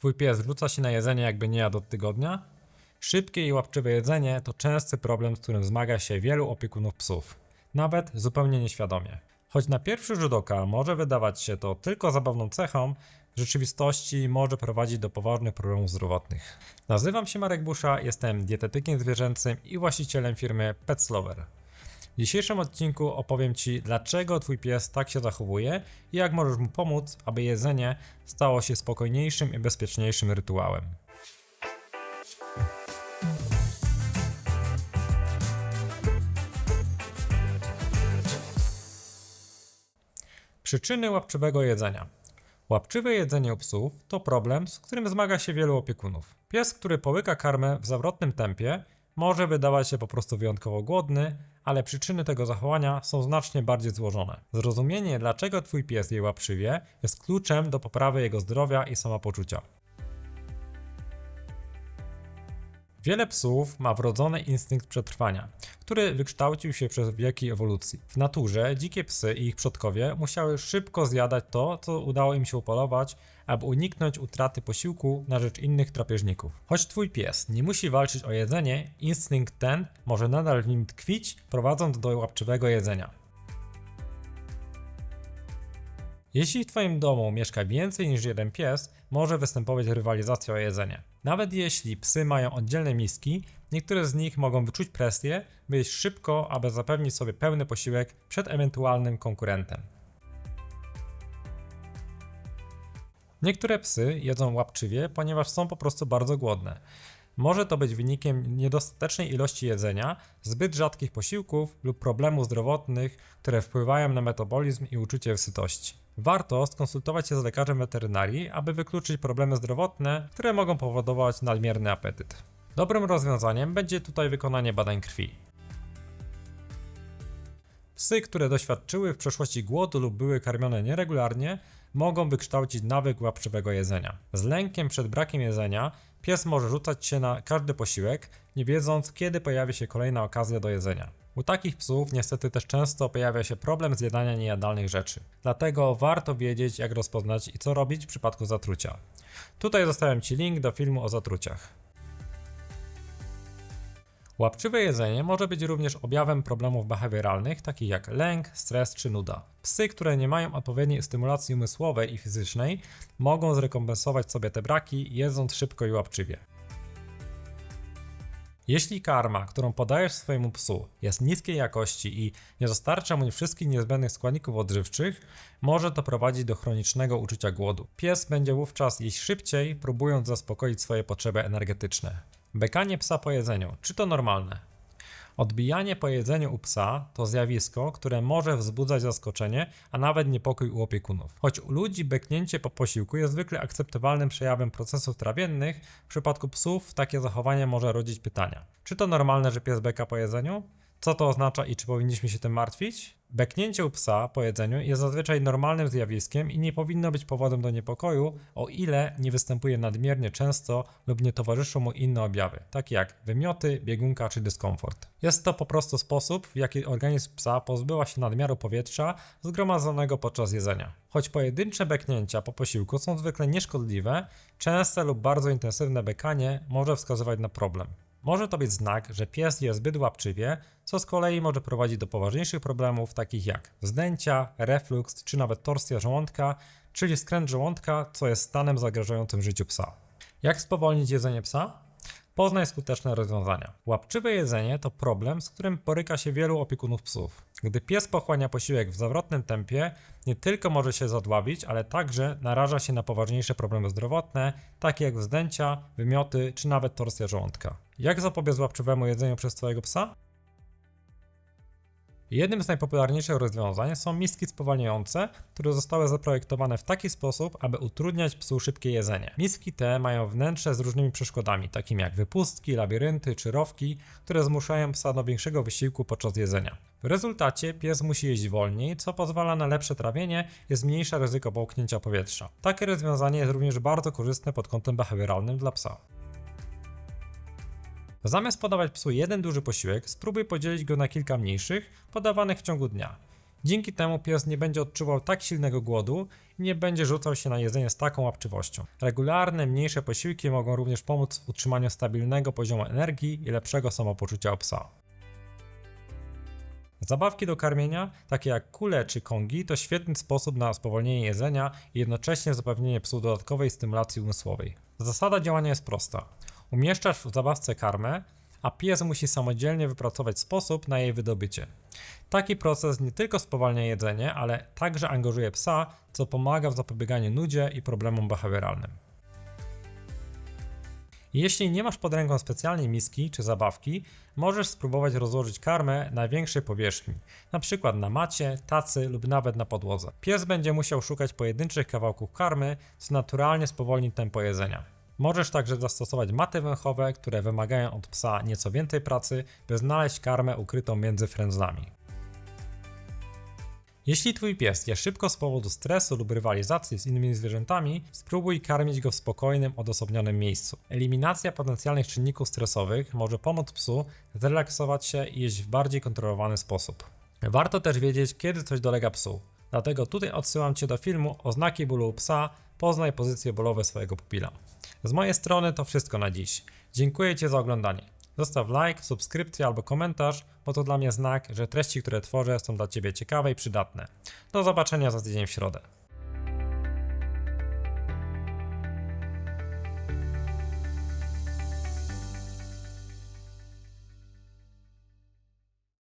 Twój pies rzuca się na jedzenie jakby nie jadł od tygodnia? Szybkie i łapczywe jedzenie to częsty problem, z którym zmaga się wielu opiekunów psów. Nawet zupełnie nieświadomie. Choć na pierwszy rzut oka może wydawać się to tylko zabawną cechą, w rzeczywistości może prowadzić do poważnych problemów zdrowotnych. Nazywam się Marek Busza, jestem dietetykiem zwierzęcym i właścicielem firmy Petslover. W dzisiejszym odcinku opowiem Ci, dlaczego Twój pies tak się zachowuje i jak możesz mu pomóc, aby jedzenie stało się spokojniejszym i bezpieczniejszym rytuałem. Przyczyny łapczywego jedzenia. Łapczywe jedzenie u psów to problem, z którym zmaga się wielu opiekunów. Pies, który połyka karmę w zawrotnym tempie, może wydawać się po prostu wyjątkowo głodny, ale przyczyny tego zachowania są znacznie bardziej złożone. Zrozumienie, dlaczego Twój pies je łapczywie, jest kluczem do poprawy jego zdrowia i samopoczucia. Wiele psów ma wrodzony instynkt przetrwania, który wykształcił się przez wieki ewolucji. W naturze dzikie psy i ich przodkowie musiały szybko zjadać to, co udało im się upolować, aby uniknąć utraty posiłku na rzecz innych drapieżników. Choć twój pies nie musi walczyć o jedzenie, instynkt ten może nadal w nim tkwić, prowadząc do łapczywego jedzenia. Jeśli w Twoim domu mieszka więcej niż jeden pies, może występować rywalizacja o jedzenie. Nawet jeśli psy mają oddzielne miski, niektóre z nich mogą wyczuć presję, by jeść szybko, aby zapewnić sobie pełny posiłek przed ewentualnym konkurentem. Niektóre psy jedzą łapczywie, ponieważ są po prostu bardzo głodne. Może to być wynikiem niedostatecznej ilości jedzenia, zbyt rzadkich posiłków lub problemów zdrowotnych, które wpływają na metabolizm i uczucie sytości. Warto skonsultować się z lekarzem weterynarii, aby wykluczyć problemy zdrowotne, które mogą powodować nadmierny apetyt. Dobrym rozwiązaniem będzie tutaj wykonanie badań krwi. Psy, które doświadczyły w przeszłości głodu lub były karmione nieregularnie, mogą wykształcić nawyk łapczywego jedzenia. Z lękiem przed brakiem jedzenia pies może rzucać się na każdy posiłek, nie wiedząc kiedy pojawi się kolejna okazja do jedzenia. U takich psów niestety też często pojawia się problem zjadania niejadalnych rzeczy. Dlatego warto wiedzieć jak rozpoznać i co robić w przypadku zatrucia. Tutaj zostawiam Ci link do filmu o zatruciach. Łapczywe jedzenie może być również objawem problemów behawioralnych, takich jak lęk, stres czy nuda. Psy, które nie mają odpowiedniej stymulacji umysłowej i fizycznej, mogą zrekompensować sobie te braki, jedząc szybko i łapczywie. Jeśli karma, którą podajesz swojemu psu, jest niskiej jakości i nie dostarcza mu wszystkich niezbędnych składników odżywczych, może to prowadzić do chronicznego uczucia głodu. Pies będzie wówczas jeść szybciej, próbując zaspokoić swoje potrzeby energetyczne. Bekanie psa po jedzeniu. Czy to normalne? Odbijanie po jedzeniu u psa to zjawisko, które może wzbudzać zaskoczenie, a nawet niepokój u opiekunów. Choć u ludzi beknięcie po posiłku jest zwykle akceptowalnym przejawem procesów trawiennych, w przypadku psów takie zachowanie może rodzić pytania. Czy to normalne, że pies beka po jedzeniu? Co to oznacza i czy powinniśmy się tym martwić? Beknięcie u psa po jedzeniu jest zazwyczaj normalnym zjawiskiem i nie powinno być powodem do niepokoju, o ile nie występuje nadmiernie często lub nie towarzyszą mu inne objawy, takie jak wymioty, biegunka czy dyskomfort. Jest to po prostu sposób, w jaki organizm psa pozbywa się nadmiaru powietrza zgromadzonego podczas jedzenia. Choć pojedyncze beknięcia po posiłku są zwykle nieszkodliwe, częste lub bardzo intensywne bekanie może wskazywać na problem. Może to być znak, że pies je zbyt łapczywie, co z kolei może prowadzić do poważniejszych problemów takich jak wzdęcia, refluks czy nawet torsja żołądka, czyli skręt żołądka, co jest stanem zagrażającym życiu psa. Jak spowolnić jedzenie psa? Poznaj skuteczne rozwiązania. Łapczywe jedzenie to problem, z którym boryka się wielu opiekunów psów. Gdy pies pochłania posiłek w zawrotnym tempie, nie tylko może się zadławić, ale także naraża się na poważniejsze problemy zdrowotne, takie jak wzdęcia, wymioty czy nawet torsja żołądka. Jak zapobiec łapczywemu jedzeniu przez Twojego psa? Jednym z najpopularniejszych rozwiązań są miski spowalniające, które zostały zaprojektowane w taki sposób, aby utrudniać psu szybkie jedzenie. Miski te mają wnętrze z różnymi przeszkodami, takimi jak wypustki, labirynty czy rowki, które zmuszają psa do większego wysiłku podczas jedzenia. W rezultacie pies musi jeść wolniej, co pozwala na lepsze trawienie i zmniejsza ryzyko połknięcia powietrza. Takie rozwiązanie jest również bardzo korzystne pod kątem behawioralnym dla psa. Zamiast podawać psu jeden duży posiłek, spróbuj podzielić go na kilka mniejszych, podawanych w ciągu dnia. Dzięki temu pies nie będzie odczuwał tak silnego głodu i nie będzie rzucał się na jedzenie z taką łapczywością. Regularne, mniejsze posiłki mogą również pomóc w utrzymaniu stabilnego poziomu energii i lepszego samopoczucia psa. Zabawki do karmienia, takie jak kule czy kongi, to świetny sposób na spowolnienie jedzenia i jednocześnie zapewnienie psu dodatkowej stymulacji umysłowej. Zasada działania jest prosta. Umieszczasz w zabawce karmę, a pies musi samodzielnie wypracować sposób na jej wydobycie. Taki proces nie tylko spowalnia jedzenie, ale także angażuje psa, co pomaga w zapobieganiu nudzie i problemom behawioralnym. Jeśli nie masz pod ręką specjalnej miski czy zabawki, możesz spróbować rozłożyć karmę na większej powierzchni, np. na macie, tacy lub nawet na podłodze. Pies będzie musiał szukać pojedynczych kawałków karmy, co naturalnie spowolni tempo jedzenia. Możesz także zastosować maty węchowe, które wymagają od psa nieco więcej pracy, by znaleźć karmę ukrytą między frędzlami. Jeśli twój pies je szybko z powodu stresu lub rywalizacji z innymi zwierzętami, spróbuj karmić go w spokojnym, odosobnionym miejscu. Eliminacja potencjalnych czynników stresowych może pomóc psu zrelaksować się i jeść w bardziej kontrolowany sposób. Warto też wiedzieć, kiedy coś dolega psu. Dlatego tutaj odsyłam Cię do filmu Oznaki bólu u psa, poznaj pozycje bólowe swojego pupila. Z mojej strony to wszystko na dziś. Dziękuję Ci za oglądanie. Zostaw like, subskrypcję albo komentarz, bo to dla mnie znak, że treści, które tworzę są dla Ciebie ciekawe i przydatne. Do zobaczenia za tydzień w środę.